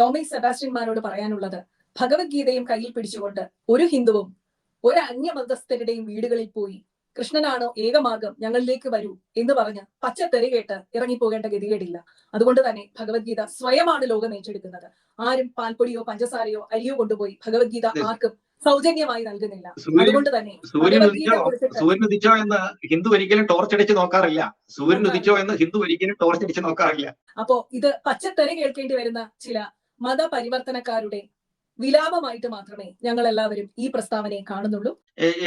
ടോമി സെബാസ്റ്റ്യന്മാരോട് പറയാനുള്ളത് ഭഗവത്ഗീതയും കയ്യിൽ പിടിച്ചുകൊണ്ട് ഒരു ഹിന്ദുവും ഒരു അന്യമതസ്ഥരുടെയും വീടുകളിൽ പോയി. കൃഷ്ണനാണോ ഏകമാർഗം ഞങ്ങളിലേക്ക് വരൂ എന്ന് പറഞ്ഞ് പച്ചത്തെറി കേട്ട് ഇറങ്ങിപ്പോകേണ്ട ഗതികേടില്ല. അതുകൊണ്ട് തന്നെ ഭഗവത്ഗീത സ്വയമാണ് ലോകം ഏറ്റെടുക്കുന്നത്. ആരും പാൽപ്പൊടിയോ പഞ്ചസാരയോ അരിയോ കൊണ്ടുപോയി ഭഗവത്ഗീത ആർക്കും സൗജന്യമായി നൽകുന്നില്ല. അതുകൊണ്ട് തന്നെ സൂര്യൻ ഉദിച്ചോ? എന്ന് ഹിന്ദു ഒരിക്കലും ടോർച്ച് അടിച്ച് നോക്കാറില്ല. സൂര്യൻ ഉദിച്ചോ എന്ന് ഹിന്ദു ഒരിക്കലും ടോർച്ച് അടിച്ച് നോക്കാറില്ല. അപ്പോ ഇത് പച്ചത്തെറി കേൾക്കേണ്ടി വരുന്ന ചില മതപരിവർത്തനക്കാരുടെ വിലാപമായിട്ട് മാത്രമേ ഞങ്ങൾ എല്ലാവരും ഈ പ്രസ്താവനയെ കാണുന്നുള്ളൂ.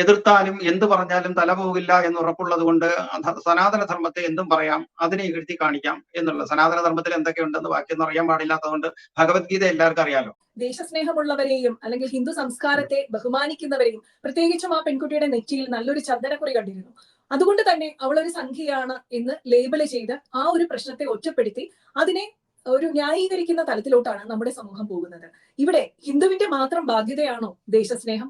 എതിർത്താലും എന്ത് പറഞ്ഞാലും തല പോകില്ല എന്ന് ഉറപ്പുള്ളത് കൊണ്ട് സനാതനധർമ്മത്തെ സനാതന ധർമ്മത്തെ എന്തും പറയാം അതിനെ ഇകഴ്ത്തി കാണിക്കാം എന്നുള്ള. സനാതന ധർമ്മത്തിൽ എന്തൊക്കെയുണ്ടെന്ന് വാക്യം അറിയാൻ പാടില്ലാത്തതുകൊണ്ട് ഭഗവത്ഗീത എല്ലാവർക്കും അറിയാലോ? ദേശസ്നേഹമുള്ളവരെയും അല്ലെങ്കിൽ ഹിന്ദു സംസ്കാരത്തെ ബഹുമാനിക്കുന്നവരെയും പ്രത്യേകിച്ചും ആ പെൺകുട്ടിയുടെ നെറ്റിയിൽ നല്ലൊരു ചന്ദനക്കുറി കണ്ടിരുന്നു. അതുകൊണ്ട് തന്നെ അവൾ ഒരു സംഖ്യയാണ് എന്ന് ലേബിൾ ചെയ്ത് ആ ഒരു പ്രശ്നത്തെ ഒറ്റപ്പെടുത്തി അതിനെ ഒരു ന്യായീകരിക്കുന്ന തലത്തിലോട്ടാണ് നമ്മുടെ സമൂഹം പോകുന്നത്. ഇവിടെ ഹിന്ദുവിന്റെ മാത്രം ബാധ്യതയാണോ ദേശസ്നേഹം?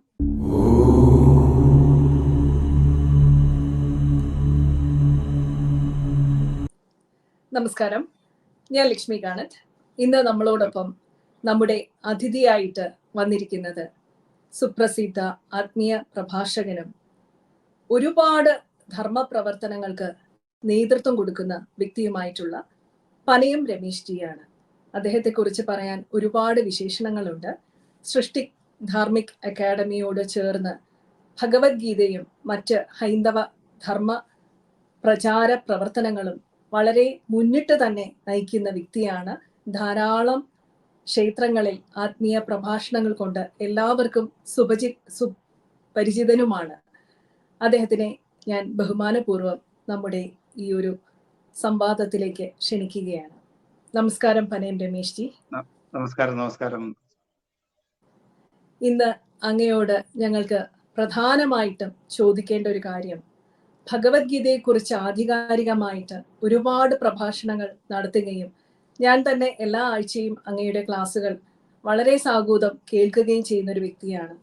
നമസ്കാരം. ഞാൻ ലക്ഷ്മി കാണത്ത് ഇന്ന് നമ്മളോടൊപ്പം നമ്മുടെ അതിഥിയായിട്ട് വന്നിരിക്കുന്നത് സുപ്രസിദ്ധ ആത്മീയ പ്രഭാഷകനും ഒരുപാട് ധർമ്മ പ്രവർത്തനങ്ങൾക്ക് നേതൃത്വം കൊടുക്കുന്ന വ്യക്തിയുമായിട്ടുള്ള പനയം രമേശ് ജിയാണ്. അദ്ദേഹത്തെ കുറിച്ച് പറയാൻ ഒരുപാട് വിശേഷണങ്ങളുണ്ട്. സൃഷ്ടി ധാർമ്മിക് അക്കാദമിയോട് ചേർന്ന് ഭഗവത്ഗീതയും മറ്റ് ഹൈന്ദവ ധർമ്മ പ്രചാര പ്രവർത്തനങ്ങളും വളരെ മുന്നിട്ട് തന്നെ നയിക്കുന്ന വ്യക്തിയാണ്. ധാരാളം ക്ഷേത്രങ്ങളിൽ ആത്മീയ പ്രഭാഷണങ്ങൾ കൊണ്ട് എല്ലാവർക്കും സുപചി സുപരിചിതനുമാണ്. അദ്ദേഹത്തിനെ ഞാൻ ബഹുമാനപൂർവം നമ്മുടെ ഈ ഒരു സംവാദത്തിലേക്ക് ക്ഷണിക്കുകയാണ്. നമസ്കാരം പനയം രമേശ് ജി നമസ്കാരം നമസ്കാരം. ഇന്ന് അങ്ങയോട് ഞങ്ങൾക്ക് പ്രധാനമായിട്ടും ചോദിക്കേണ്ട ഒരു കാര്യം ഭഗവത്ഗീതയെ കുറിച്ച് ആധികാരികമായിട്ട് ഒരുപാട് പ്രഭാഷണങ്ങൾ നടത്തുകയും ഞാൻ തന്നെ എല്ലാ ആഴ്ചയും അങ്ങയുടെ ക്ലാസ്സുകൾ വളരെ സാഗൂതം കേൾക്കുകയും ചെയ്യുന്ന ഒരു വ്യക്തിയാണ്.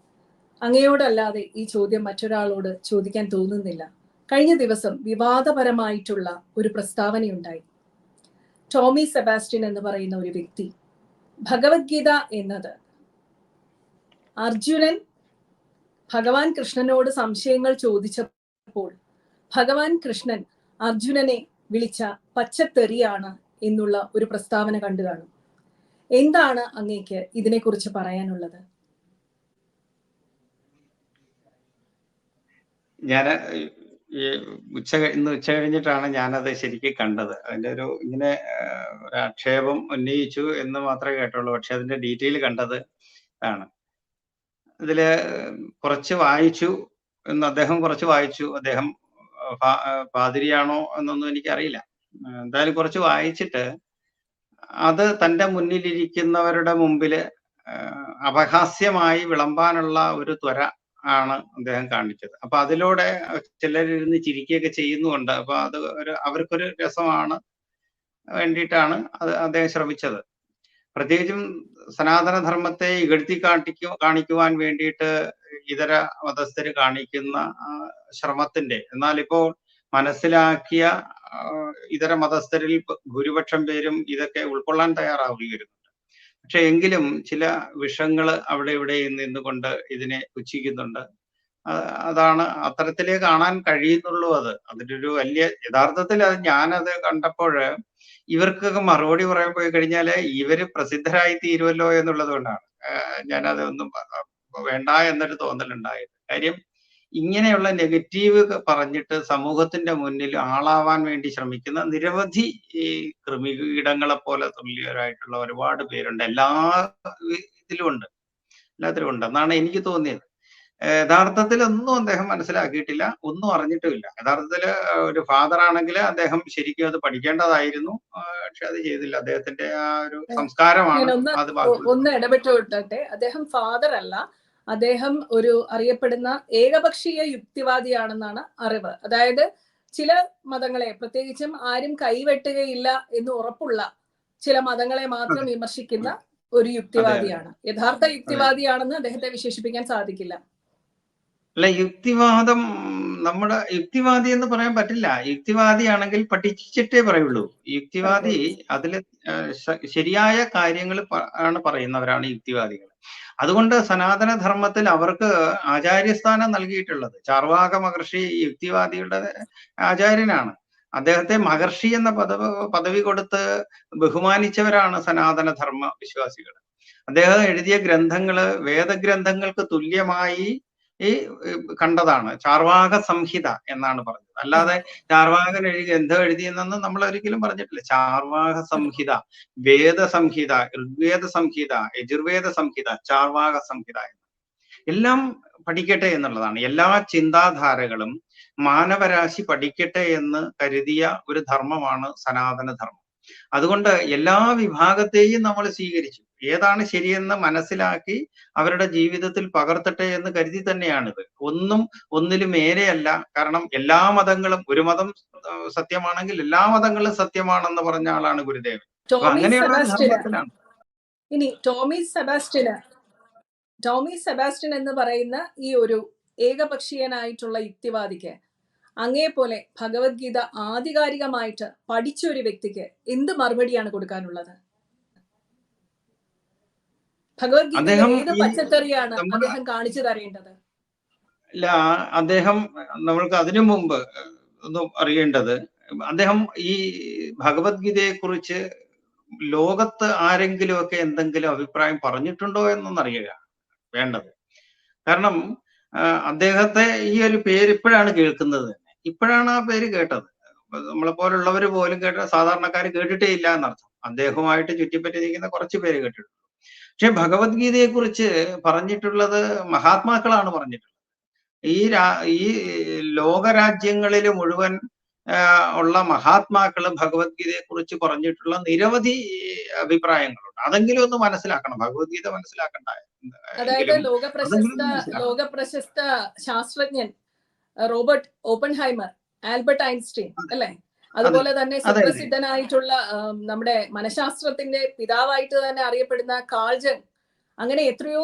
അങ്ങയോടല്ലാതെ ഈ ചോദ്യം മറ്റൊരാളോട് ചോദിക്കാൻ തോന്നുന്നില്ല. കഴിഞ്ഞ ദിവസം വിവാദപരമായിട്ടുള്ള ഒരു പ്രസ്താവനയുണ്ടായി. ടോമി സെബാസ്റ്റ്യൻ എന്ന് പറയുന്ന ഒരു വ്യക്തി ഭഗവത്ഗീത എന്നത് അർജുനൻ ഭഗവാൻ കൃഷ്ണനോട് സംശയങ്ങൾ ചോദിച്ചപ്പോൾ ഭഗവാൻ കൃഷ്ണൻ അർജുനനെ വിളിച്ച പച്ചത്തെറിയാണ് എന്നുള്ള ഒരു പ്രസ്താവന കണ്ടു കാണും. എന്താണ് അങ്ങേക്ക് ഇതിനെക്കുറിച്ച് പറയാനുള്ളത്? ഞാൻ ഈ ഉച്ച ഇന്ന് ഉച്ച കഴിഞ്ഞിട്ടാണ് ഞാനത് ശരിക്കും കണ്ടത്. അതിന്റെ ഒരു ഇങ്ങനെ ആക്ഷേപം ഉന്നയിച്ചു എന്ന് മാത്രമേ കേട്ടുള്ളൂ. പക്ഷെ അതിന്റെ ഡീറ്റെയിൽ കണ്ടത് ആണ് ഇതിൽ കുറച്ച് വായിച്ചു എന്ന് അദ്ദേഹം കുറച്ച് വായിച്ചു. അദ്ദേഹം പാതിരിയാണോ എന്നൊന്നും എനിക്കറിയില്ല. എന്തായാലും കുറച്ച് വായിച്ചിട്ട് അത് തന്റെ മുന്നിലിരിക്കുന്നവരുടെ മുമ്പിൽ അപഹാസ്യമായി വിളമ്പാനുള്ള ഒരു ത്വര ആണ് അദ്ദേഹം കാണിച്ചത്. അപ്പൊ അതിലൂടെ ചിലരിരുന്ന് ചിരിക്കുകയൊക്കെ ചെയ്യുന്നുണ്ട് അപ്പൊ അത് ഒരു അവർക്കൊരു രസമാണ് വേണ്ടിയിട്ടാണ് അത് അദ്ദേഹം ശ്രമിച്ചത്. പ്രത്യേകിച്ചും സനാതനധർമ്മത്തെ ഇകഴ്ത്തി കാട്ടിക്കു കാണിക്കുവാൻ വേണ്ടിയിട്ട് ഇതര മതസ്ഥർ കാണിക്കുന്ന ശ്രമത്തിന്റെ. എന്നാൽ ഇപ്പോൾ മനസ്സിലാക്കിയ ഇതര മതസ്ഥരിൽ ഭൂരിപക്ഷം പേരും ഇതൊക്കെ ഉൾക്കൊള്ളാൻ തയ്യാറാവുകയായിരുന്നു. പക്ഷെ എങ്കിലും ചില വിഷങ്ങൾ അവിടെ ഇവിടെ നിന്നുകൊണ്ട് ഇതിനെ പുച്ഛിക്കുന്നുണ്ട്. അതാണ് അത്തരത്തിലേ കാണാൻ കഴിയുന്നുള്ളൂ അത്. അതിന്റെ ഒരു വലിയ യഥാർത്ഥത്തിൽ അത് ഞാനത് കണ്ടപ്പോൾ ഇവർക്കൊക്കെ മറുപടി പറയാൻ പോയി കഴിഞ്ഞാൽ ഇവർ പ്രസിദ്ധരായി തീരുമല്ലോ എന്നുള്ളത് കൊണ്ടാണ്. ഞാനത് ഒന്നും വേണ്ട എന്നൊരു തോന്നലുണ്ടായത് കാര്യം ഇങ്ങനെയുള്ള നെഗറ്റീവ് പറഞ്ഞിട്ട് സമൂഹത്തിന്റെ മുന്നിൽ ആളാവാൻ വേണ്ടി ശ്രമിക്കുന്ന നിരവധി ഈ കൃമികീടങ്ങളെ പോലെ തുല്യരായിട്ടുള്ള ഒരുപാട് പേരുണ്ട്. എല്ലാ ഇതിലും ഉണ്ട്. എല്ലാത്തിലും ഉണ്ട്. എന്നാണ് എനിക്ക് തോന്നിയത്. യഥാർത്ഥത്തിൽ ഒന്നും അദ്ദേഹം മനസ്സിലാക്കിയിട്ടില്ല. ഒന്നും അറിഞ്ഞിട്ടുമില്ല. യഥാർത്ഥത്തിൽ ഒരു ഫാദർ ആണെങ്കിൽ അദ്ദേഹം ശരിക്കും അത് പഠിക്കേണ്ടതായിരുന്നു. പക്ഷെ അത് ചെയ്തില്ല. അദ്ദേഹത്തിന്റെ ആ ഒരു സംസ്കാരമാണ് അത് ഒന്ന് ഇടപെട്ട് വിട്ടട്ടെ. അദ്ദേഹം ഫാദർ അല്ല. അദ്ദേഹം ഒരു അറിയപ്പെടുന്ന ഏകപക്ഷീയ യുക്തിവാദിയാണെന്നാണ് അറിവ്. അതായത് ചില മതങ്ങളെ പ്രത്യേകിച്ചും ആരും കൈവെട്ടുകയില്ല എന്ന് ഉറപ്പുള്ള ചില മതങ്ങളെ മാത്രം വിമർശിക്കുന്ന ഒരു യുക്തിവാദിയാണ്. യഥാർത്ഥ യുക്തിവാദിയാണെന്ന് അദ്ദേഹത്തെ വിശേഷിപ്പിക്കാൻ സാധിക്കില്ല. അല്ല യുക്തിവാദം നമ്മുടെ യുക്തിവാദി എന്ന് പറയാൻ പറ്റില്ല. യുക്തിവാദിയാണെങ്കിൽ പഠിച്ചിട്ടേ പറയുള്ളൂ. യുക്തിവാദി അതിൽ ശരിയായ കാര്യങ്ങൾ ആണ് പറയുന്നവരാണ് യുക്തിവാദികൾ. അതുകൊണ്ട് സനാതനധർമ്മത്തിൽ അവർക്ക് ആചാര്യസ്ഥാനം നൽകിയിട്ടുള്ളത്. ചാർവാക മഹർഷി യുക്തിവാദിയുടെ ആചാര്യനാണ്. അദ്ദേഹത്തെ മഹർഷി എന്ന പദവി പദവി കൊടുത്ത് ബഹുമാനിച്ചവരാണ് സനാതനധർമ്മ വിശ്വാസികൾ. അദ്ദേഹം എഴുതിയ ഗ്രന്ഥങ്ങൾ വേദഗ്രന്ഥങ്ങൾക്ക് തുല്യമായി ഈ കണ്ടതാണ്. ചാർവാക സംഹിത എന്നാണ് പറഞ്ഞത്. അല്ലാതെ ചാർവാകൻ എഴുതി എന്തോ എഴുതിയെന്നൊന്നും നമ്മൾ ഒരിക്കലും പറഞ്ഞിട്ടില്ല. ചാർവാക സംഹിത വേദ സംഹിത ഋഗ്വേദ സംഹിത യജുർവേദ സംഹിത ചാർവാക സംഹിത എല്ലാം പഠിക്കട്ടെ എന്നുള്ളതാണ്. എല്ലാ ചിന്താധാരകളും മാനവരാശി പഠിക്കട്ടെ എന്ന് കരുതിയ ഒരു ധർമ്മമാണ് സനാതന ധർമ്മം അതുകൊണ്ട് എല്ലാ വിഭാഗത്തെയും നമ്മൾ സ്വീകരിച്ചു. ഏതാണ് ശരിയെന്ന് മനസ്സിലാക്കി അവരുടെ ജീവിതത്തിൽ പകർത്തട്ടെ എന്ന് കരുതി തന്നെയാണിത്. ഒന്നും ഒന്നിലും മേലെയല്ല കാരണം എല്ലാ മതങ്ങളും ഒരു മതം സത്യമാണെങ്കിൽ എല്ലാ മതങ്ങളും സത്യമാണെന്ന് പറഞ്ഞ ആളാണ് ഗുരുദേവൻ. അങ്ങനെയുള്ള ഇനി ടോമി സെബാസ്റ്റിന് ടോമി സെബാസ്റ്റ്യൻ എന്ന് പറയുന്ന ഈ ഒരു ഏകപക്ഷീയനായിട്ടുള്ള യുക്തിവാദിക്ക് അങ്ങേ പോലെ ഭഗവത്ഗീത ആധികാരികമായിട്ട് പഠിച്ച ഒരു വ്യക്തിക്ക് എന്ത് മറുപടിയാണ് കൊടുക്കാനുള്ളത്? ഭഗവത്ഗീത ഏത് പച്ചക്കറിയാണ് അദ്ദേഹം കാണിച്ചു തരേണ്ടത്? ഇല്ല അദ്ദേഹം നമ്മൾക്ക് അതിനു മുമ്പ് ഒന്ന് അറിയേണ്ടത് അദ്ദേഹം ഈ ഭഗവത്ഗീതയെ കുറിച്ച് ലോകത്ത് ആരെങ്കിലുമൊക്കെ എന്തെങ്കിലും അഭിപ്രായം പറഞ്ഞിട്ടുണ്ടോ എന്നൊന്നറിയുക വേണ്ടത്. കാരണം അദ്ദേഹത്തെ ഈ ഒരു പേര് ഇപ്പോഴാണ് കേൾക്കുന്നത് തന്നെ. ഇപ്പോഴാണ് ആ പേര് കേട്ടത്. നമ്മളെ പോലുള്ളവർ പോലും കേട്ട സാധാരണക്കാർ കേട്ടിട്ടേ ഇല്ല എന്നർത്ഥം. അദ്ദേഹവുമായിട്ട് ചുറ്റിപ്പറ്റി നിൽക്കുന്ന കുറച്ച് പേര് കേട്ടിട്ടുണ്ട്. പക്ഷെ ഭഗവത്ഗീതയെ കുറിച്ച് പറഞ്ഞിട്ടുള്ളത് മഹാത്മാക്കളാണ് പറഞ്ഞിട്ടുള്ളത്. ഈ രാ ഈ ലോകരാജ്യങ്ങളിൽ മുഴുവൻ ഉള്ള മഹാത്മാക്കൾ ഭഗവത്ഗീതയെ കുറിച്ച് പറഞ്ഞിട്ടുള്ള നിരവധി അഭിപ്രായങ്ങളുണ്ട്. അതെങ്കിലും ഒന്ന് മനസ്സിലാക്കണം. ഭഗവത്ഗീത മനസ്സിലാക്കണ്ട. അതായത് ലോകപ്രശസ്ത ലോകപ്രശസ്ത ശാസ്ത്രജ്ഞൻ റോബർട്ട് ഓപ്പൺഹൈമർ ആൽബർട്ട് ഐൻസ്റ്റീൻ അല്ലെ? അതുപോലെ തന്നെ സുപ്രസിദ്ധനായിട്ടുള്ള നമ്മുടെ മനഃശാസ്ത്രത്തിന്റെ പിതാവായിട്ട് തന്നെ അറിയപ്പെടുന്ന കാൾജൻ. അങ്ങനെ എത്രയോ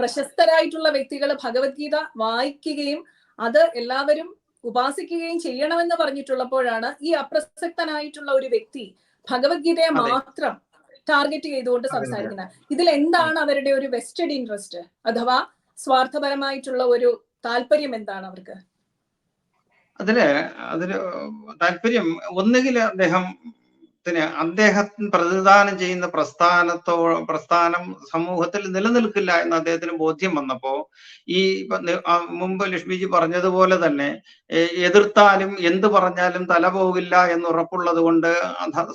പ്രശസ്തരായിട്ടുള്ള വ്യക്തികൾ ഭഗവത്ഗീത വായിക്കുകയും അത് എല്ലാവരും ഉപാസിക്കുകയും ചെയ്യണമെന്ന് പറഞ്ഞിട്ടുള്ളപ്പോഴാണ് ഈ അപ്രസക്തനായിട്ടുള്ള ഒരു വ്യക്തി ഭഗവത്ഗീതയെ മാത്രം ടാർഗറ്റ് ചെയ്തുകൊണ്ട് സംസാരിക്കുന്നത്. ഇതിൽ എന്താണ് അവരുടെ ഒരു വെസ്റ്റഡ് ഇൻട്രസ്റ്റ്? അഥവാ സ്വാർത്ഥപരമായിട്ടുള്ള ഒരു താല്പര്യം എന്താണ് അവർക്ക്? അതിൽ അതിൽ താല്പര്യം ഒന്നുകിൽ അദ്ദേഹത്തിന് അദ്ദേഹം പ്രതിദാനം ചെയ്യുന്ന പ്രസ്ഥാനത്തോ പ്രസ്ഥാനം സമൂഹത്തിൽ നിലനിൽക്കില്ല എന്ന് അദ്ദേഹത്തിന് ബോധ്യം വന്നപ്പോ ഈ മുമ്പ് ലക്ഷ്മിജി പറഞ്ഞതുപോലെ തന്നെ എതിർത്താലും എന്ത് പറഞ്ഞാലും തല പോകില്ല എന്ന് ഉറപ്പുള്ളത് കൊണ്ട്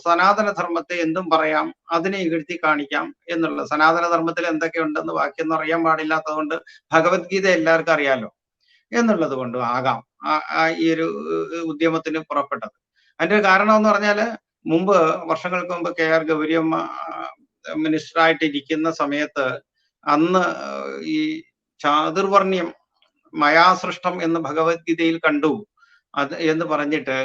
സനാതന ധർമ്മത്തെ എന്തും പറയാം അതിനെ ഇകഴ്ത്തി കാണിക്കാം എന്നുള്ള സനാതന ധർമ്മത്തിൽ എന്തൊക്കെയുണ്ടെന്ന് ബാക്കിയൊന്നും അറിയാൻ പാടില്ലാത്തത് കൊണ്ട് ഭഗവത്ഗീത എല്ലാവർക്കും അറിയാലോ എന്നുള്ളത് കൊണ്ടും ആകാം. ഈ ഒരു ഉദ്യമത്തിന് പുറപ്പെട്ടത്. അതിന്റെ ഒരു കാരണം എന്ന് പറഞ്ഞാൽ മുമ്പ് വർഷങ്ങൾക്ക് മുമ്പ് കെ ആർ ഗൗരിയമ്മ മിനിസ്റ്ററായിട്ട് ഇരിക്കുന്ന സമയത്ത് അന്ന് ഈ ചാതുർവർണ്യം മയാസൃഷ്ടം എന്ന് ഭഗവത്ഗീതയിൽ കണ്ടു. അത് എന്ന് പറഞ്ഞിട്ട്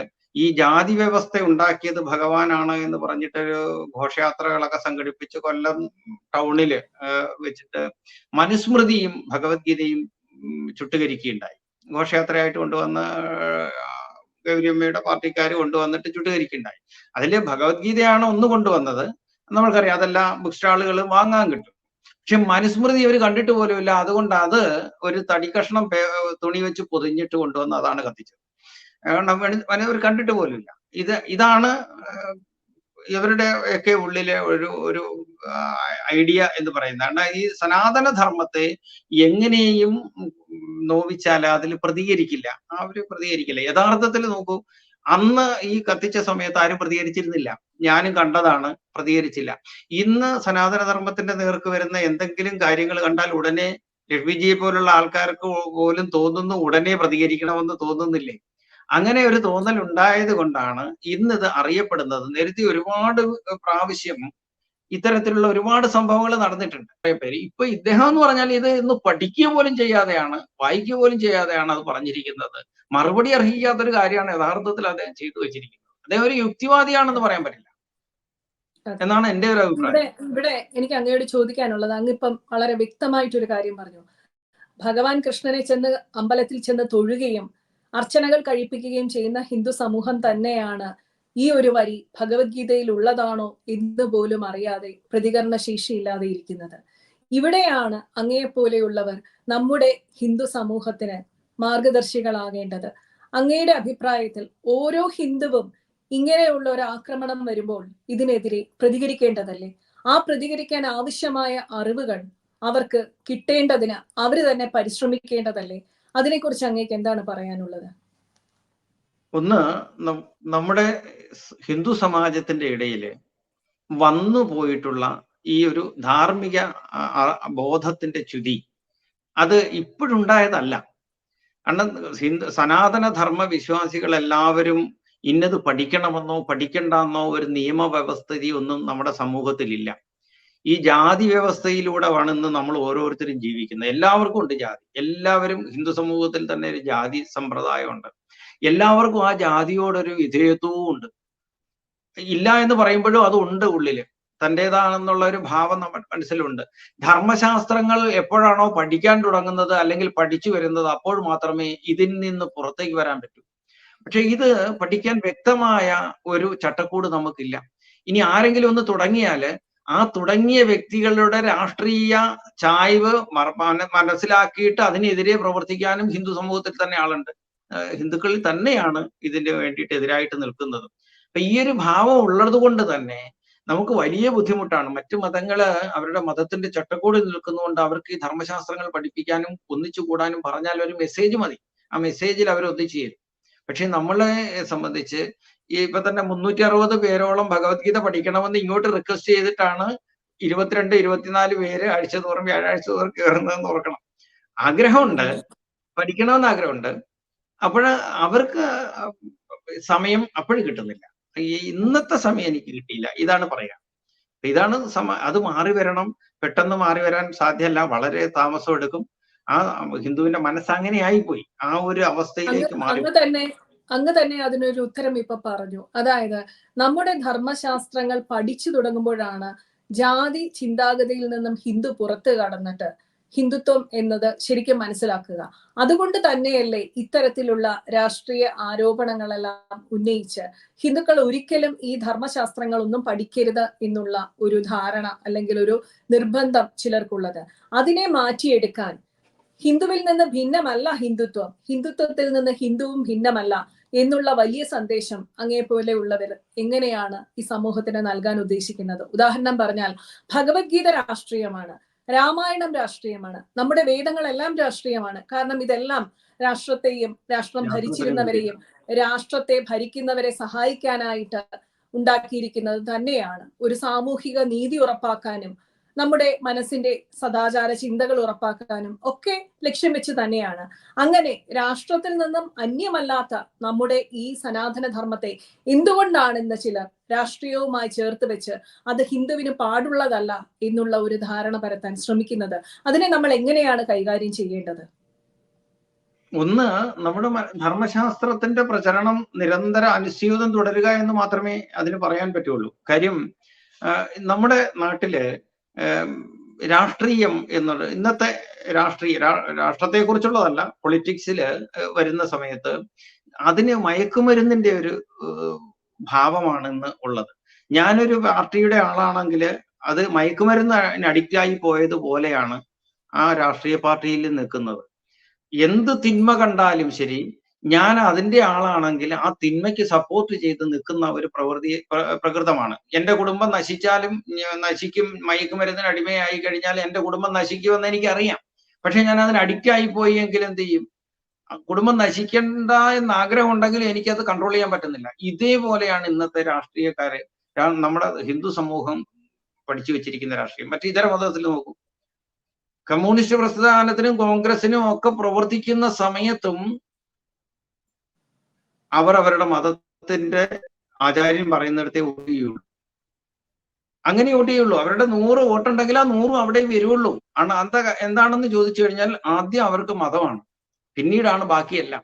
ഈ ജാതി വ്യവസ്ഥ ഉണ്ടാക്കിയത് ഭഗവാനാണ് എന്ന് പറഞ്ഞിട്ടൊരു ഘോഷയാത്രകളൊക്കെ സംഘടിപ്പിച്ച് കൊല്ലം ടൗണിൽ വെച്ചിട്ട് മനുസ്മൃതിയും ഭഗവത്ഗീതയും ചുട്ടുകരിക്കുകയുണ്ടായി. ഘോഷയാത്രയായിട്ട് കൊണ്ടുവന്ന് ഗൗരിയമ്മയുടെ പാർട്ടിക്കാർ കൊണ്ടുവന്നിട്ട് ചുട്ടുകരിക്കുണ്ടായി. അതിൽ ഭഗവത്ഗീതയാണ് ഒന്ന് കൊണ്ടുവന്നത്. നമ്മൾക്കറിയാം അതെല്ലാം ബുക്ക് സ്റ്റാളുകൾ വാങ്ങാൻ കിട്ടും. പക്ഷെ മനുസ്മൃതി ഇവർ കണ്ടിട്ട് പോലുമില്ല. അതുകൊണ്ട് അത് ഒരു തടിക്കഷ്ണം തുണി വെച്ച് പൊതിഞ്ഞിട്ട് കൊണ്ടുവന്ന് അതാണ് കത്തിച്ചത്. അവർ കണ്ടിട്ട് പോലുമില്ല. ഇത് ഇതാണ് ഇവരുടെ ഒക്കെ ഉള്ളിലെ ഒരു ഒരു ഐഡിയ എന്ന് പറയുന്നത്. കാരണം ഈ സനാതന ധർമ്മത്തെ എങ്ങനെയും നോവിച്ചാൽ അതിൽ പ്രതികരിക്കില്ല. അവർ പ്രതികരിക്കില്ല. യഥാർത്ഥത്തിൽ നോക്കൂ അന്ന് ഈ കത്തിച്ച സമയത്ത് ആരും പ്രതികരിച്ചിരുന്നില്ല. ഞാനും കണ്ടതാണ് പ്രതികരിച്ചില്ല. ഇന്ന് സനാതന ധർമ്മത്തിന്റെ നേർക്ക് വരുന്ന എന്തെങ്കിലും കാര്യങ്ങൾ കണ്ടാൽ ഉടനെ ലക്ഷ്മിജിയെ പോലുള്ള ആൾക്കാർക്ക് പോലും തോന്നുന്നു ഉടനെ പ്രതികരിക്കണമെന്ന് തോന്നുന്നില്ലേ? അങ്ങനെ ഒരു തോന്നൽ ഉണ്ടായത് കൊണ്ടാണ് ഇന്നിത് അറിയപ്പെടുന്നത്. നേരത്തെ ഒരുപാട് പ്രാവശ്യം ഇത്തരത്തിലുള്ള ഒരുപാട് സംഭവങ്ങൾ നടന്നിട്ടുണ്ട്. പേര്. ഇപ്പൊ ഇദ്ദേഹം എന്ന് പറഞ്ഞാൽ ഇത് ഇന്ന് പഠിക്കുക പോലും ചെയ്യാതെയാണ് വായിക്കുക പോലും ചെയ്യാതെയാണ് അത് പറഞ്ഞിരിക്കുന്നത്. മറുപടി അർഹിക്കാത്തൊരു കാര്യമാണ് യഥാർത്ഥത്തിൽ അദ്ദേഹം ചെയ്തു വെച്ചിരിക്കുന്നത്. അദ്ദേഹം ഒരു യുക്തിവാദിയാണെന്ന് പറയാൻ പറ്റില്ല. എന്നാണ് എന്റെ ഒരു അഭിപ്രായം. ഇവിടെ എനിക്ക് അങ്ങയോട് ചോദിക്കാനുള്ളത് അങ്ങിപ്പം വളരെ വ്യക്തമായിട്ടൊരു കാര്യം പറഞ്ഞു. ഭഗവാൻ കൃഷ്ണനെ ചെന്ന് അമ്പലത്തിൽ ചെന്ന് തൊഴുകയും അർച്ചനകൾ കഴിപ്പിക്കുകയും ചെയ്യുന്ന ഹിന്ദു സമൂഹം തന്നെയാണ് ഈ ഒരു വരി ഭഗവത്ഗീതയിൽ ഉള്ളതാണോ എന്ന് പോലും അറിയാതെ പ്രതികരണ ശേഷിയില്ലാതെ ഇരിക്കുന്നത്. ഇവിടെയാണ് അങ്ങയെപ്പോലെയുള്ളവർ നമ്മുടെ ഹിന്ദു സമൂഹത്തിന് മാർഗദർശികളാകേണ്ടത്. അങ്ങയുടെ അഭിപ്രായത്തിൽ ഓരോ ഹിന്ദുവും ഇങ്ങനെയുള്ള ഒരു ആക്രമണം വരുമ്പോൾ ഇതിനെതിരെ പ്രതികരിക്കേണ്ടതല്ലേ? ആ പ്രതികരിക്കാൻ ആവശ്യമായ അറിവുകൾ അവർക്ക് കിട്ടേണ്ടതിന് അവർ തന്നെ പരിശ്രമിക്കേണ്ടതല്ലേ? അതിനെക്കുറിച്ച് അങ്ങേക്ക് എന്താണ് പറയാനുള്ളത്? ഒന്ന് നമ്മുടെ ഹിന്ദു സമാജത്തിന്റെ ഇടയിൽ വന്നു പോയിട്ടുള്ള ഈ ഒരു ധാർമ്മിക ബോധത്തിന്റെ ചുതി അത് ഇപ്പോഴുണ്ടായതല്ല. കാരണം ഹിന്ദു സനാതനധർമ്മ വിശ്വാസികൾ എല്ലാവരും ഇന്നത് പഠിക്കണമെന്നോ പഠിക്കണ്ടെന്നോ ഒരു നിയമവ്യവസ്ഥിതി ഒന്നും നമ്മുടെ സമൂഹത്തിലില്ല. ഈ ജാതി വ്യവസ്ഥയിലൂടെ വേണമെന്ന് നമ്മൾ ഓരോരുത്തരും ജീവിക്കുന്നത് എല്ലാവർക്കും ഉണ്ട് ജാതി. എല്ലാവരും ഹിന്ദു സമൂഹത്തിൽ തന്നെ ഒരു ജാതി സമ്പ്രദായമുണ്ട്. എല്ലാവർക്കും ആ ജാതിയോടൊരു വിധേയത്വവും ഉണ്ട്. ഇല്ല എന്ന് പറയുമ്പോഴും അത് ഉണ്ട് ഉള്ളിൽ. തന്റെതാണെന്നുള്ള ഒരു ഭാവം നമ്മുടെ മനസ്സിലുണ്ട്. ധർമ്മശാസ്ത്രങ്ങൾ എപ്പോഴാണോ പഠിക്കാൻ തുടങ്ങുന്നത് അല്ലെങ്കിൽ പഠിച്ചു വരുന്നത് അപ്പോൾ മാത്രമേ ഇതിൽ നിന്ന് പുറത്തേക്ക് വരാൻ പറ്റൂ. പക്ഷെ ഇത് പഠിക്കാൻ വ്യക്തമായ ഒരു ചട്ടക്കൂട് നമുക്കില്ല. ഇനി ആരെങ്കിലും ഒന്ന് തുടങ്ങിയാൽ ആ തുടങ്ങിയ വ്യക്തികളുടെ രാഷ്ട്രീയ ചായ്വ് മനസ്സിലാക്കിയിട്ട് അതിനെതിരെ പ്രവർത്തിക്കാനും ഹിന്ദു സമൂഹത്തിൽ തന്നെ ആളുണ്ട്. ഹിന്ദുക്കളിൽ തന്നെയാണ് ഇതിന്റെ വേണ്ടിയിട്ട് എതിരായിട്ട് നിൽക്കുന്നത്. അപ്പൊ ഈ ഒരു ഭാവം ഉള്ളത് കൊണ്ട് തന്നെ നമുക്ക് വലിയ ബുദ്ധിമുട്ടാണ്. മറ്റു മതങ്ങൾ അവരുടെ മതത്തിന്റെ ചട്ടക്കൂടിൽ നിൽക്കുന്നതുകൊണ്ട് അവർക്ക് ഈ ധർമ്മശാസ്ത്രങ്ങൾ പഠിപ്പിക്കാനും ഒന്നിച്ചു കൂടാനും പറഞ്ഞാൽ ഒരു മെസ്സേജ് മതി. ആ മെസ്സേജിൽ അവർ ഒന്നിച്ചു ചേരും പക്ഷെ നമ്മളെ സംബന്ധിച്ച് ഈ ഇപ്പൊ തന്നെ മുന്നൂറ്റി അറുപത് പേരോളം ഭഗവത്ഗീത പഠിക്കണമെന്ന് ഇങ്ങോട്ട് റിക്വസ്റ്റ് ചെയ്തിട്ടാണ് ഇരുപത്തിരണ്ട് ഇരുപത്തിനാല് പേര് ആഴ്ച തോറും വ്യാഴാഴ്ച തോറും കയറുന്നതെന്ന് ഓർക്കണം. ആഗ്രഹമുണ്ട്. പഠിക്കണമെന്ന് ആഗ്രഹമുണ്ട്. അപ്പോൾ അവർക്ക് സമയം അപ്പോഴും കിട്ടുന്നില്ല. ഇന്നത്തെ സമയം എനിക്ക് കിട്ടിയില്ല. ഇതാണ് പറയാ. ഇതാണ് സമ അത് മാറി വരണം. പെട്ടെന്ന് മാറി വരാൻ സാധ്യമല്ല വളരെ താമസം എടുക്കും. ആ ഹിന്ദുവിന്റെ മനസ്സ് അങ്ങനെ ആയിപ്പോയി ആ ഒരു അവസ്ഥയിലേക്ക് മാറി അങ്ങ് തന്നെ അതിനൊരു ഉത്തരം ഇപ്പൊ പറഞ്ഞു. അതായത് നമ്മുടെ ധർമ്മശാസ്ത്രങ്ങൾ പഠിച്ചു തുടങ്ങുമ്പോഴാണ് ജാതി ചിന്താഗതിയിൽ നിന്നും ഹിന്ദു പുറത്തു കടന്നിട്ട് ഹിന്ദുത്വം എന്നത് ശരിക്കും മനസ്സിലാക്കുക. അതുകൊണ്ട് തന്നെയല്ലേ ഇത്തരത്തിലുള്ള രാഷ്ട്രീയ ആരോപണങ്ങളെല്ലാം ഉന്നയിച്ച് ഹിന്ദുക്കൾ ഒരിക്കലും ഈ ധർമ്മശാസ്ത്രങ്ങളൊന്നും പഠിക്കരുത് എന്നുള്ള ഒരു ധാരണ അല്ലെങ്കിൽ ഒരു നിർബന്ധം ചിലർക്കുള്ളത്. അതിനെ മാറ്റിയെടുക്കാൻ ഹിന്ദുവിൽ നിന്ന് ഭിന്നമല്ല ഹിന്ദുത്വം. ഹിന്ദുത്വത്തിൽ നിന്ന് ഹിന്ദുവും ഭിന്നമല്ല. എന്നുള്ള വലിയ സന്ദേശം അങ്ങേ ഉള്ളവർ എങ്ങനെയാണ് ഈ സമൂഹത്തിന് നൽകാൻ ഉദ്ദേശിക്കുന്നത്? ഉദാഹരണം പറഞ്ഞാൽ ഭഗവത്ഗീത രാഷ്ട്രീയമാണ് രാമായണം രാഷ്ട്രീയമാണ് നമ്മുടെ വേദങ്ങളെല്ലാം രാഷ്ട്രീയമാണ്. കാരണം ഇതെല്ലാം രാഷ്ട്രത്തെയും രാഷ്ട്രം ഭരിച്ചിരുന്നവരെയും രാഷ്ട്രത്തെ ഭരിക്കുന്നവരെ സഹായിക്കാനായിട്ട് ഉണ്ടാക്കിയിരിക്കുന്നത് തന്നെയാണ്. ഒരു സാമൂഹിക നീതി ഉറപ്പാക്കാനും നമ്മുടെ മനസ്സിന്റെ സദാചാര ചിന്തകൾ ഉറപ്പാക്കാനും ഒക്കെ ലക്ഷ്യം വെച്ച് തന്നെയാണ്. അങ്ങനെ രാഷ്ട്രത്തിൽ നിന്നും അന്യമല്ലാത്ത നമ്മുടെ ഈ സനാതന ധർമ്മത്തെ എന്തുകൊണ്ടാണ് ചിലർ രാഷ്ട്രീയവുമായി ചേർത്ത് വെച്ച് അത് ഹിന്ദുവിന് പാടുള്ളതല്ല എന്നുള്ള ഒരു ധാരണ പരത്താൻ ശ്രമിക്കുന്നത്. അതിനെ നമ്മൾ എങ്ങനെയാണ് കൈകാര്യം ചെയ്യേണ്ടത്? ഒന്ന് നമ്മുടെ ധർമ്മശാസ്ത്രത്തിന്റെ പ്രചരണം നിരന്തര അനുസ്യൂതം തുടരുക എന്ന് മാത്രമേ അതിന് പറയാൻ പറ്റുള്ളൂ. കാര്യം നമ്മുടെ നാട്ടിൽ രാഷ്ട്രീയം എന്നുള്ള ഇന്നത്തെ രാഷ്ട്രീയ രാ- രാഷ്ട്രത്തെക്കുറിച്ചുള്ളതല്ല പൊളിറ്റിക്സിൽ വരുന്ന സമയത്ത് അതിന് മയക്കുമരുന്നിന്റെ ഒരു ഭാവമാണ് ഇന്ന് ഉള്ളത്. ഞാനൊരു പാർട്ടിയുടെ ആളാണെങ്കിൽ അത് മയക്കുമരുന്ന് അഡിക്റ്റായി പോയതുപോലെയാണ് ആ രാഷ്ട്രീയ പാർട്ടിയിൽ നിൽക്കുന്നത്. എന്ത് തിന്മ കണ്ടാലും ശരി ഞാൻ അതിന്റെ ആളാണെങ്കിൽ ആ തിന്മയ്ക്ക് സപ്പോർട്ട് ചെയ്ത് നിൽക്കുന്ന ഒരു പ്രവൃത്തി പ്രകൃതമാണ്. എന്റെ കുടുംബം നശിച്ചാലും നശിക്കും മയക്കുമരുന്നിന് അടിമയായി കഴിഞ്ഞാൽ എന്റെ കുടുംബം നശിക്കുമെന്ന് എനിക്കറിയാം. പക്ഷെ ഞാൻ അതിന് അഡിക്റ്റ് ആയി പോയി എങ്കിൽ എന്ത് ചെയ്യും? കുടുംബം നശിക്കേണ്ട എന്ന് ആഗ്രഹം ഉണ്ടെങ്കിൽ എനിക്കത് കൺട്രോൾ ചെയ്യാൻ പറ്റുന്നില്ല. ഇതേപോലെയാണ് ഇന്നത്തെ രാഷ്ട്രീയക്കാരെ. നമ്മുടെ ഹിന്ദു സമൂഹം പഠിച്ചു വെച്ചിരിക്കുന്ന രാഷ്ട്രീയം. മറ്റു ഇതര മതത്തിൽ നോക്കൂ. കമ്മ്യൂണിസ്റ്റ് പ്രസ്ഥാനത്തിനും കോൺഗ്രസിനും ഒക്കെ പ്രവർത്തിക്കുന്ന സമയത്തും അവർ അവരുടെ മതത്തിന്റെ ആചാര്യം പറയുന്നിടത്തെ വോട്ട് അങ്ങനെ വോട്ട് അവരുടെ നൂറ് വോട്ടുണ്ടെങ്കിൽ ആ നൂറും അവിടെ വരുള്ളൂ. ആണ് എന്താ എന്താണെന്ന് ചോദിച്ചു കഴിഞ്ഞാൽ ആദ്യം അവർക്ക് മതമാണ്. പിന്നീടാണ് ബാക്കിയെല്ലാം.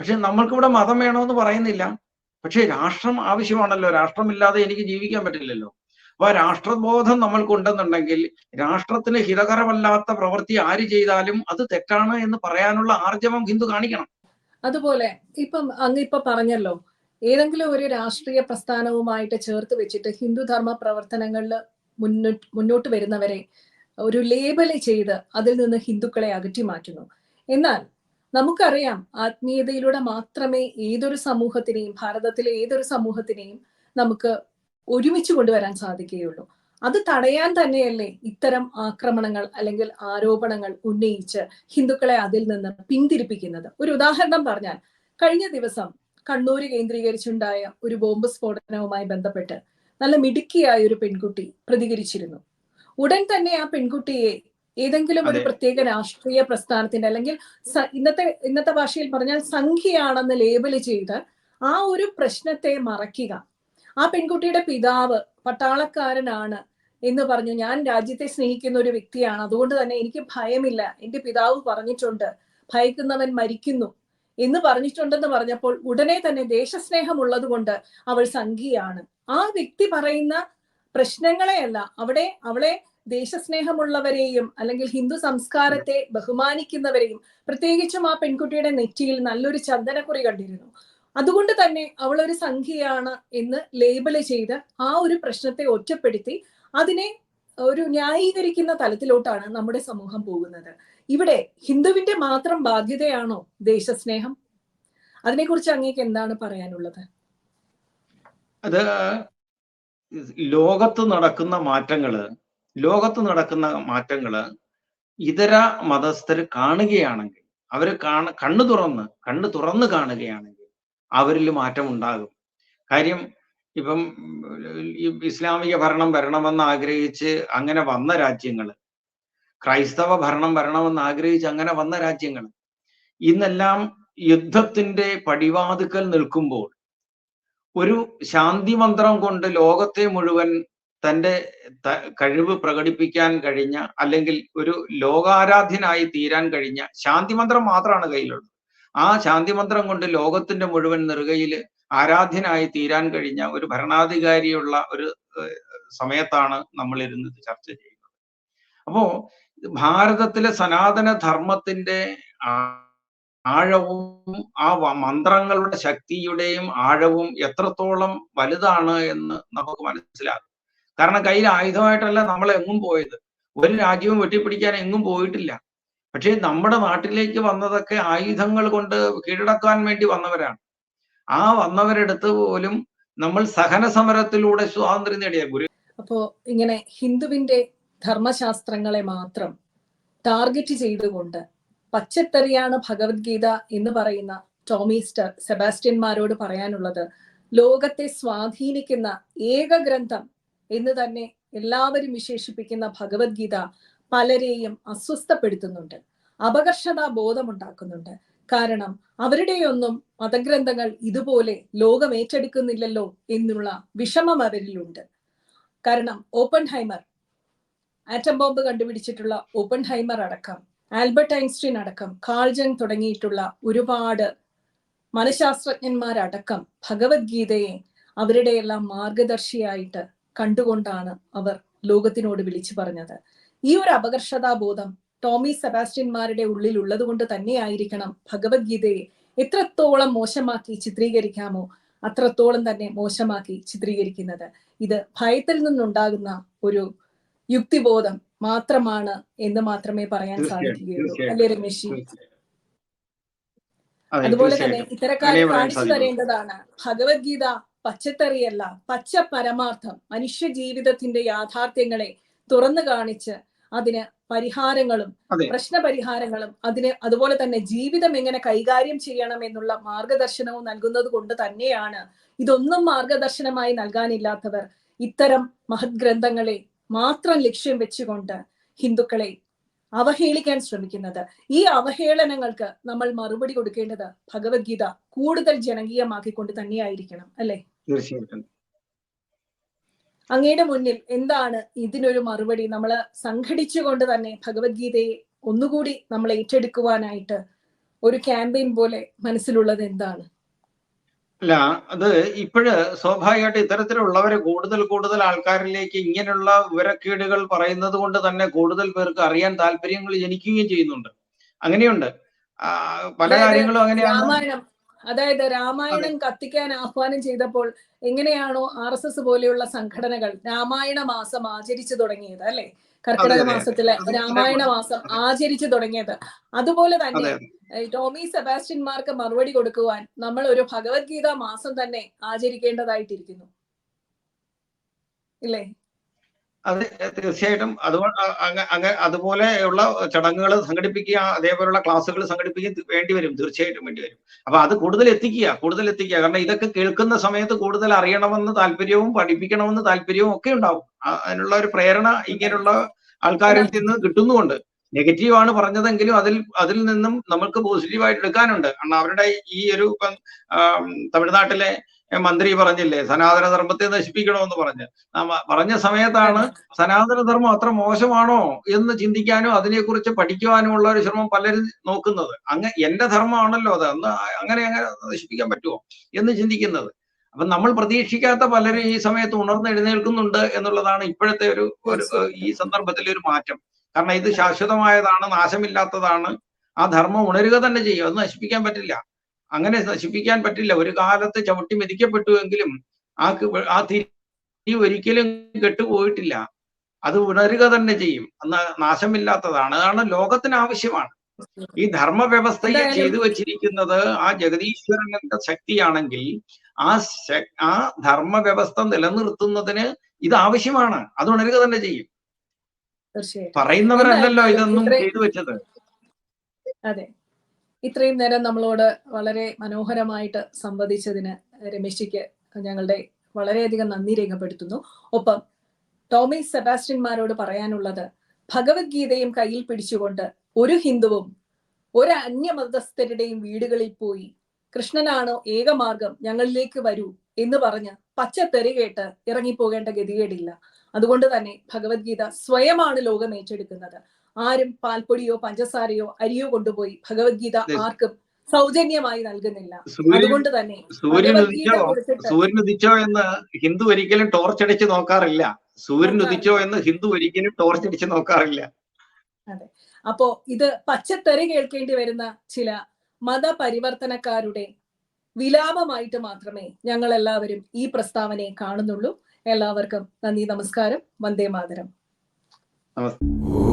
പക്ഷെ നമ്മൾക്കിവിടെ മതം വേണമെന്ന് പറയുന്നില്ല. പക്ഷെ രാഷ്ട്രം ആവശ്യമാണല്ലോ. രാഷ്ട്രമില്ലാതെ എനിക്ക് ജീവിക്കാൻ പറ്റില്ലല്ലോ. അപ്പൊ രാഷ്ട്രബോധം നമ്മൾക്കുണ്ടെന്നുണ്ടെങ്കിൽ രാഷ്ട്രത്തിന് ഹിതകരമല്ലാത്ത പ്രവൃത്തി ആര് ചെയ്താലും അത് തെറ്റാണ് എന്ന് പറയാനുള്ള ആർജവം ഹിന്ദു കാണിക്കണം. അതുപോലെ ഇപ്പം അങ്ങ് ഇപ്പൊ പറഞ്ഞല്ലോ ഏതെങ്കിലും ഒരു രാഷ്ട്രീയ പ്രസ്ഥാനവുമായിട്ട് ചേർത്ത് വെച്ചിട്ട് ഹിന്ദുധർമ്മ പ്രവർത്തനങ്ങളിൽ മുന്നോട്ട് മുന്നോട്ട് വരുന്നവരെ ഒരു ലേബൽ ചെയ്ത് അതിൽ നിന്ന് ഹിന്ദുക്കളെ അകറ്റി മാറ്റുന്നു എന്നാൽ നമുക്കറിയാം ആത്മീയതയിലൂടെ മാത്രമേ ഏതൊരു സമൂഹത്തിനെയും ഭാരതത്തിലെ ഏതൊരു സമൂഹത്തിനെയും നമുക്ക് ഒരുമിച്ച് കൊണ്ടുവരാൻ സാധിക്കുകയുള്ളൂ. അത് തടയാൻ തന്നെയല്ലേ ഇത്തരം ആക്രമണങ്ങൾ അല്ലെങ്കിൽ ആരോപണങ്ങൾ ഉന്നയിച്ച് ഹിന്ദുക്കളെ അതിൽ നിന്ന് പിന്തിരിപ്പിക്കുന്നത്? ഒരു ഉദാഹരണം പറഞ്ഞാൽ കഴിഞ്ഞ ദിവസം കണ്ണൂര് കേന്ദ്രീകരിച്ചുണ്ടായ ഒരു ബോംബ് സ്ഫോടനവുമായി ബന്ധപ്പെട്ട് നല്ല മിടുക്കിയായ ഒരു പെൺകുട്ടി പ്രതികരിച്ചിരുന്നു. ഉടൻ തന്നെ ആ പെൺകുട്ടിയെ ഏതെങ്കിലും ഒരു പ്രത്യേക രാഷ്ട്രീയ പ്രസ്ഥാനത്തിന്റെ അല്ലെങ്കിൽ ഇന്നത്തെ ഇന്നത്തെ ഭാഷയിൽ പറഞ്ഞാൽ സംഖ്യയാണെന്ന് ലേബൽ ചെയ്ത് ആ ഒരു പ്രശ്നത്തെ മറയ്ക്കുക. ആ പെൺകുട്ടിയുടെ പിതാവ് പട്ടാളക്കാരനാണ് എന്ന് പറഞ്ഞു. ഞാൻ രാജ്യത്തെ സ്നേഹിക്കുന്ന ഒരു വ്യക്തിയാണ്. അതുകൊണ്ട് തന്നെ എനിക്ക് ഭയമില്ല. എന്റെ പിതാവ് പറഞ്ഞിട്ടുണ്ട് ഭയക്കുന്നവൻ മരിക്കുന്നു എന്ന് പറഞ്ഞിട്ടുണ്ടെന്ന് പറഞ്ഞപ്പോൾ ഉടനെ തന്നെ ദേശസ്നേഹം ഉള്ളത് കൊണ്ട് അവൾ സംഘിയാണ്. ആ വ്യക്തി പറയുന്ന പ്രശ്നങ്ങളെയല്ല അവിടെ അവളെ ദേശസ്നേഹമുള്ളവരെയും അല്ലെങ്കിൽ ഹിന്ദു സംസ്കാരത്തെ ബഹുമാനിക്കുന്നവരെയും പ്രത്യേകിച്ചും ആ പെൺകുട്ടിയുടെ നെറ്റിയിൽ നല്ലൊരു ചന്ദനക്കുറി കണ്ടിരുന്നു. അതുകൊണ്ട് തന്നെ അവൾ ഒരു സംഖ്യയാണ് എന്ന് ലേബൽ ചെയ്ത് ആ ഒരു പ്രശ്നത്തെ ഒറ്റപ്പെടുത്തി അതിനെ ഒരു ന്യായീകരിക്കുന്ന തലത്തിലോട്ടാണ് നമ്മുടെ സമൂഹം പോകുന്നത്. ഇവിടെ ഹിന്ദുവിന്റെ മാത്രം ബാധ്യതയാണോ ദേശസ്നേഹം? അതിനെക്കുറിച്ച് അങ്ങേക്ക് എന്താണ് പറയാനുള്ളത്? അത് ലോകത്ത് നടക്കുന്ന മാറ്റങ്ങൾ ലോകത്ത് നടക്കുന്ന മാറ്റങ്ങൾ ഇതര മതസ്ഥര് കാണുകയാണെങ്കിൽ അവർ കാണ കണ്ണു തുറന്ന് കണ്ണു തുറന്ന് കാണുകയാണെങ്കിൽ അവരിൽ മാറ്റമുണ്ടാകും. കാര്യം ഇപ്പം ഇസ്ലാമിക ഭരണം വരണമെന്ന് ആഗ്രഹിച്ച് അങ്ങനെ വന്ന രാജ്യങ്ങൾ ക്രൈസ്തവ ഭരണം വരണമെന്ന് ആഗ്രഹിച്ച് അങ്ങനെ വന്ന രാജ്യങ്ങൾ ഇന്നെല്ലാം യുദ്ധത്തിന്റെ പടിവാതുക്കൽ നിൽക്കുമ്പോൾ ഒരു ശാന്തി മന്ത്രം കൊണ്ട് ലോകത്തെ മുഴുവൻ തന്റെ ത- കഴിവ് പ്രകടിപ്പിക്കാൻ കഴിഞ്ഞ അല്ലെങ്കിൽ ഒരു ലോകാരാധ്യനായി തീരാൻ കഴിഞ്ഞ ശാന്തി മന്ത്രം മാത്രമാണ് കയ്യിലുള്ളത്. ആ ശാന്തി മന്ത്രം കൊണ്ട് ലോകത്തിന്റെ മുഴുവൻ നെറുകയിൽ ആരാധ്യനായി തീരാൻ കഴിഞ്ഞ ഒരു ഭരണാധികാരിയുള്ള ഒരു സമയത്താണ് നമ്മൾ ഇരുന്ന് ചർച്ച ചെയ്യുന്നത്. അപ്പോ ഭാരതത്തിലെ സനാതന ധർമ്മത്തിന്റെ ആഴവും ആ മന്ത്രങ്ങളുടെ ശക്തിയുടെയും ആഴവും എത്രത്തോളം വലുതാണ് എന്ന് നമുക്ക് മനസ്സിലാകും. കാരണം കയ്യിൽ ആയുധമായിട്ടല്ല നമ്മൾ എങ്ങും പോയത്. ഒരു രാജ്യവും വെട്ടിപ്പിടിക്കാൻ എങ്ങും പോയിട്ടില്ല. പക്ഷേ നമ്മുടെ നാട്ടിലേക്ക് വന്നതൊക്കെ ആയുധങ്ങൾ കൊണ്ട് കീഴടക്കാൻ വേണ്ടി വന്നവരാണ്. ആ വന്നവരെടുത്ത് പോലും നമ്മൾ സഹന സമരത്തിലൂടെ സ്വാതന്ത്ര്യം നേടിയ ഗുരു അപ്പോ ഇങ്ങനെ ഹിന്ദുവിന്റെ ധർമ്മശാസ്ത്രങ്ങളെ മാത്രം ടാർഗറ്റ് ചെയ്തുകൊണ്ട് പച്ചത്തറിയാണ് ഭഗവത്ഗീത എന്ന് പറയുന്ന ടോമിസ്റ്റർ സെബാസ്റ്റ്യന്മാരോട് പറയാനുള്ളത് ലോകത്തെ സ്വാധീനിക്കുന്ന ഏക ഗ്രന്ഥം എന്ന് തന്നെ എല്ലാവരും വിശേഷിപ്പിക്കുന്ന ഭഗവത്ഗീത പലരെയും അസ്വസ്ഥപ്പെടുത്തുന്നുണ്ട്. അപകർഷതാ ബോധമുണ്ടാക്കുന്നുണ്ട്. കാരണം അവരുടെയൊന്നും മതഗ്രന്ഥങ്ങൾ ഇതുപോലെ ലോകം ഏറ്റെടുക്കുന്നില്ലല്ലോ എന്നുള്ള വിഷമം അവരിലുണ്ട്. കാരണം ഓപ്പൺ ഹൈമർ ആറ്റം ബോംബ് കണ്ടുപിടിച്ചിട്ടുള്ള ഓപ്പൺ ഹൈമർ അടക്കം ആൽബർട്ട് ഐൻസ്റ്റീൻ അടക്കം കാൾജൻ തുടങ്ങിയിട്ടുള്ള ഒരുപാട് മനഃശാസ്ത്രജ്ഞന്മാരടക്കം ഭഗവത്ഗീതയെ അവരുടെയെല്ലാം മാർഗദർശിയായിട്ട് കണ്ടുകൊണ്ടാണ് അവർ ലോകത്തിനോട് വിളിച്ചു പറഞ്ഞത്. ഈ ഒരു അപകർഷതാബോധം ടോമി സെബാസ്റ്റ്യന്മാരുടെ ഉള്ളിൽ ഉള്ളത് കൊണ്ട് തന്നെയായിരിക്കണം ഭഗവത്ഗീതയെ എത്രത്തോളം മോശമാക്കി ചിത്രീകരിക്കാമോ അത്രത്തോളം തന്നെ മോശമാക്കി ചിത്രീകരിക്കുന്നത്. ഇത് ഭയത്തിൽ നിന്നുണ്ടാകുന്ന ഒരു യുക്തിബോധം മാത്രമാണ് എന്ന് മാത്രമേ പറയാൻ സാധിക്കുകയുള്ളൂ. അല്ലേ രമേശ്? അതുപോലെ തന്നെ ഇത്തരക്കാരെ കാണിച്ചു. തരേണ്ടതാണ് ഭഗവത്ഗീത പച്ചത്തറിയല്ല പച്ച പരമാർത്ഥം മനുഷ്യ ജീവിതത്തിന്റെ യാഥാർത്ഥ്യങ്ങളെ തുറന്നു കാണിച്ച് അതിന് പരിഹാരങ്ങളും പ്രശ്നപരിഹാരങ്ങളും പ്രശ്ന പരിഹാരങ്ങളും അതിന് അതുപോലെ തന്നെ ജീവിതം എങ്ങനെ കൈകാര്യം ചെയ്യണം എന്നുള്ള മാർഗദർശനവും നൽകുന്നത് കൊണ്ട് തന്നെയാണ് ഇതൊന്നും മാർഗദർശനമായി നൽകാനില്ലാത്തവർ ഇത്തരം മഹത് ഗ്രന്ഥങ്ങളെ മാത്രം ലക്ഷ്യം വെച്ചുകൊണ്ട് ഹിന്ദുക്കളെ അവഹേളിക്കാൻ ശ്രമിക്കുന്നത്. ഈ അവഹേളനങ്ങൾക്ക് നമ്മൾ മറുപടി കൊടുക്കേണ്ടത് ഭഗവത്ഗീത കൂടുതൽ ജനകീയമാക്കിക്കൊണ്ട് തന്നെയായിരിക്കണം അല്ലെ? തീർച്ചയായിട്ടും. അങ്ങയുടെ മുന്നിൽ എന്താണ് ഇതിനൊരു മറുപടി? നമ്മൾ സംഘടിച്ചുകൊണ്ട് തന്നെ ഭഗവത്ഗീതയെ ഒന്നുകൂടി നമ്മൾ ഏറ്റെടുക്കുവാനായിട്ട് ഒരു ക്യാമ്പയിൻ പോലെ മനസ്സിലുള്ളത് എന്താണ്? അല്ല അത് ഇപ്പോഴ് സ്വാഭാവികമായിട്ട് ഇത്തരത്തിലുള്ളവരെ കൂടുതൽ കൂടുതൽ ആൾക്കാരിലേക്ക് ഇങ്ങനെയുള്ള വിവരക്കേടുകൾ പറയുന്നത് കൊണ്ട് തന്നെ കൂടുതൽ പേർക്ക് അറിയാൻ താല്പര്യങ്ങൾ ജനിക്കുകയും ചെയ്യുന്നുണ്ട്. അങ്ങനെയുണ്ട്. പല കാര്യങ്ങളും അങ്ങനെയാണ്. അതായത് രാമായണം കത്തിക്കാൻ ആഹ്വാനം ചെയ്തപ്പോൾ എങ്ങനെയാണോ ആർ എസ് എസ് പോലെയുള്ള സംഘടനകൾ രാമായണ മാസം ആചരിച്ചു തുടങ്ങിയത് അല്ലെ? കർക്കിടക. മാസത്തിലെ രാമായണ മാസം ആചരിച്ചു തുടങ്ങിയത്. അതുപോലെ തന്നെ ടോമി സെബാസ്റ്റ്യന്മാർക്ക് മറുപടി കൊടുക്കുവാൻ നമ്മൾ ഒരു ഭഗവത്ഗീത മാസം തന്നെ ആചരിക്കേണ്ടതായിട്ടിരിക്കുന്നു. ഇല്ലേ? അത് തീർച്ചയായിട്ടും അതുകൊണ്ട് അതുപോലെയുള്ള ചടങ്ങുകൾ സംഘടിപ്പിക്കുക അതേപോലെയുള്ള ക്ലാസ്സുകൾ സംഘടിപ്പിക്കുക വേണ്ടി വരും തീർച്ചയായിട്ടും വേണ്ടി വരും. അപ്പൊ അത് കൂടുതൽ എത്തിക്കുക കൂടുതൽ എത്തിക്കുക. കാരണം ഇതൊക്കെ കേൾക്കുന്ന സമയത്ത് കൂടുതൽ അറിയണമെന്ന് താല്പര്യവും പഠിപ്പിക്കണമെന്ന് താല്പര്യവും ഒക്കെ ഉണ്ടാവും. അതിനുള്ള ഒരു പ്രേരണ ഇങ്ങനെയുള്ള ആൾക്കാരിൽ നിന്ന് കിട്ടുന്നുമുണ്ട്. നെഗറ്റീവ് ആണ് പറഞ്ഞതെങ്കിലും അതിൽ അതിൽ നിന്നും നമുക്ക് പോസിറ്റീവായിട്ട് എടുക്കാനുണ്ട്. കാരണം അവരുടെ ഈ ഒരു തമിഴ്നാട്ടിലെ മന്ത്രി പറഞ്ഞില്ലേ സനാതന ധർമ്മത്തെ നശിപ്പിക്കണമെന്ന് പറഞ്ഞ്. പറഞ്ഞ സമയത്താണ് സനാതന ധർമ്മം അത്ര മോശമാണോ എന്ന് ചിന്തിക്കാനും അതിനെക്കുറിച്ച് പഠിക്കുവാനും ഉള്ള ഒരു ശ്രമം പലരും നോക്കുന്നത്. അങ്ങ് എന്റെ ധർമ്മമാണല്ലോ അത് അന്ന് അങ്ങനെ അങ്ങനെ നശിപ്പിക്കാൻ പറ്റുമോ എന്ന് ചിന്തിക്കുന്നത്. അപ്പൊ നമ്മൾ പ്രതീക്ഷിക്കാത്ത പലരും ഈ സമയത്ത് ഉണർന്ന് എഴുന്നേൽക്കുന്നുണ്ട് എന്നുള്ളതാണ് ഇപ്പോഴത്തെ ഒരു ഈ സന്ദർഭത്തിലെ ഒരു മാറ്റം. കാരണം ഇത് ശാശ്വതമായതാണ് നാശമില്ലാത്തതാണ്. ആ ധർമ്മം ഉണരുക തന്നെ ചെയ്യും അത് നശിപ്പിക്കാൻ പറ്റില്ല. അങ്ങനെ നശിപ്പിക്കാൻ പറ്റില്ല. ഒരു കാലത്ത് ചവിട്ടി മെതിക്കപ്പെട്ടുവെങ്കിലും ആ ആ തിരി ഒരിക്കലും കെട്ടുപോയിട്ടില്ല. അത് ഉണരുക തന്നെ ചെയ്യും. അന്ന് നാശമില്ലാത്തതാണ്. അതാണ് ലോകത്തിന് ആവശ്യമാണ്. ഈ ധർമ്മ വ്യവസ്ഥയെ ചെയ്തു വച്ചിരിക്കുന്നത് ആ ജഗദീശ്വരന്റെ ശക്തിയാണെങ്കിൽ ആ ആ ധർമ്മ വ്യവസ്ഥ നിലനിർത്തുന്നതിന് ഇത് ആവശ്യമാണ്. അത് ഉണരുക തന്നെ ചെയ്യും. പറയുന്നവരല്ലല്ലോ ഇതൊന്നും ചെയ്തു വെച്ചത്. അതെ. ഇത്രയും നേരം നമ്മളോട് വളരെ മനോഹരമായിട്ട് സംവദിച്ചതിന് രമേശിക്ക് ഞങ്ങളുടെ വളരെയധികം നന്ദി രേഖപ്പെടുത്തുന്നു. ഒപ്പം ടോമി സെബാസ്റ്റ്യന്മാരോട് പറയാനുള്ളത് ഭഗവത്ഗീതയും കയ്യിൽ പിടിച്ചുകൊണ്ട് ഒരു ഹിന്ദുവും ഒരു അന്യമതസ്ഥരുടെയും വീടുകളിൽ പോയി കൃഷ്ണനാണോ ഏകമാർഗം ഞങ്ങളിലേക്ക് വരൂ എന്ന് പറഞ്ഞ് പച്ചത്തെറി കേട്ട് ഇറങ്ങിപ്പോകേണ്ട ഗതികേടില്ല. അതുകൊണ്ട് തന്നെ ഭഗവത്ഗീത സ്വയമാണ് ലോകം ഏറ്റെടുക്കുന്നത് ആരും പാൽപ്പൊടിയോ പഞ്ചസാരയോ അരിയോ കൊണ്ടുപോയി ഭഗവത്ഗീത ആർക്കും സൗജന്യമായി നൽകുന്നില്ല. അതുകൊണ്ട് തന്നെ സൂര്യൻ ഭഗവത്ഗീത ഉദിച്ചോ? സൂര്യൻ ഉദിച്ചോ എന്ന് ഹിന്ദു ഒരിക്കലും ടോർച്ച് അടിച്ച് നോക്കാറില്ല. സൂര്യൻ ഉദിച്ചോ എന്ന് ഹിന്ദു ഒരിക്കലും ടോർച്ച് അടിച്ച് നോക്കാറില്ല. അതെ. അപ്പോ ഇത് പച്ചത്തെറി കേൾക്കേണ്ടി വരുന്ന ചില മതപരിവർത്തനക്കാരുടെ വിലാപമായിട്ട് മാത്രമേ ഞങ്ങൾ എല്ലാവരും ഈ പ്രസ്താവനയെ കാണുന്നുള്ളൂ. എല്ലാവർക്കും നന്ദി നമസ്കാരം. വന്ദേ മാതരം. നമസ്കാരം